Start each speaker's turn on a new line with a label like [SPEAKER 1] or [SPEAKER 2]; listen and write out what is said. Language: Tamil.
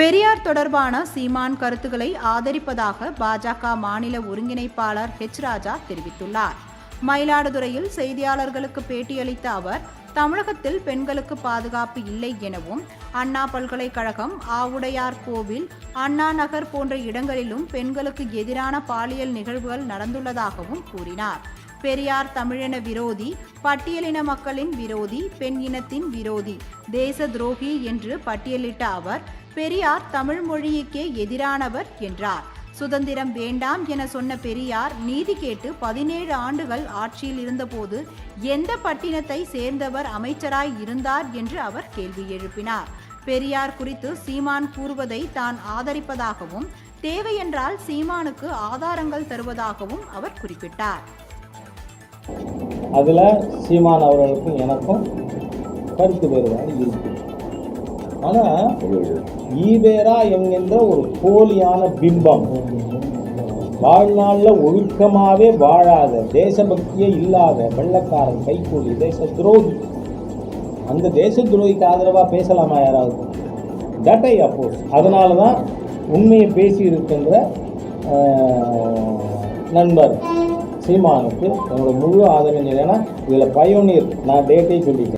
[SPEAKER 1] பெரியார் தொடர்பான சீமான் கருத்துக்களை ஆதரிப்பதாக பாஜக மாநில ஒருங்கிணைப்பாளர் ஹெச் ராஜா தெரிவித்துள்ளார். மயிலாடுதுறையில் செய்தியாளர்களுக்கு பேட்டியளித்த அவர் தமிழகத்தில் பெண்களுக்கு பாதுகாப்பு இல்லை எனவும் அண்ணா பல்கலைக்கழகம் ஆவுடையார் கோவில் அண்ணா நகர் போன்ற இடங்களிலும் பெண்களுக்கு எதிரான பாலியல் நிகழ்வுகள் நடந்துள்ளதாகவும் கூறினார். பெரியார் தமிழின விரோதி பட்டியலின மக்களின் விரோதி பெண் இனத்தின் விரோதி தேச துரோகி என்று பட்டியலிட்ட அவர் பெரியார் தமிழ் மொழியிக்கே எதிரானவர் என்றார். சுதந்திரம் வேண்டாம் என சொன்ன பெரியார் நீதி கேட்டு பதினேழு ஆண்டுகள் ஆட்சியில் இருந்தபோது எந்த பட்டினத்தை சேர்ந்தவர் அமைச்சராய் இருந்தார் என்று அவர் கேள்வி எழுப்பினார். பெரியார் குறித்து சீமான் கூறுவதை தான் ஆதரிப்பதாகவும் தேவையென்றால் சீமானுக்கு ஆதாரங்கள் தருவதாகவும் அவர் குறிப்பிட்டார்.
[SPEAKER 2] அதில் சீமான் அவர்களுக்கும் எனக்கும் கருத்து வேறுபாடு இருக்கு ஆனால் ஈவேரா என்கின்ற ஒரு போலியான பிம்பம் வாழ்நாளில் ஒழுக்கமாகவே வாழாத தேசபக்தியே இல்லாத வெள்ளக்காரன் கைக்கூலி தேச துரோகி. அந்த தேச துரோகிக்கு ஆதரவாக பேசலாமா யாராவது? தட்டை அப்போஸ் அதனால தான் உண்மையை பேசி இருக்கின்ற நண்பர் சீமானுக்கு என்னோட முழு ஆதரவு ஏன்னா இதில் பயோனியர் நான் டேட்டே சொல்லிட்டேன்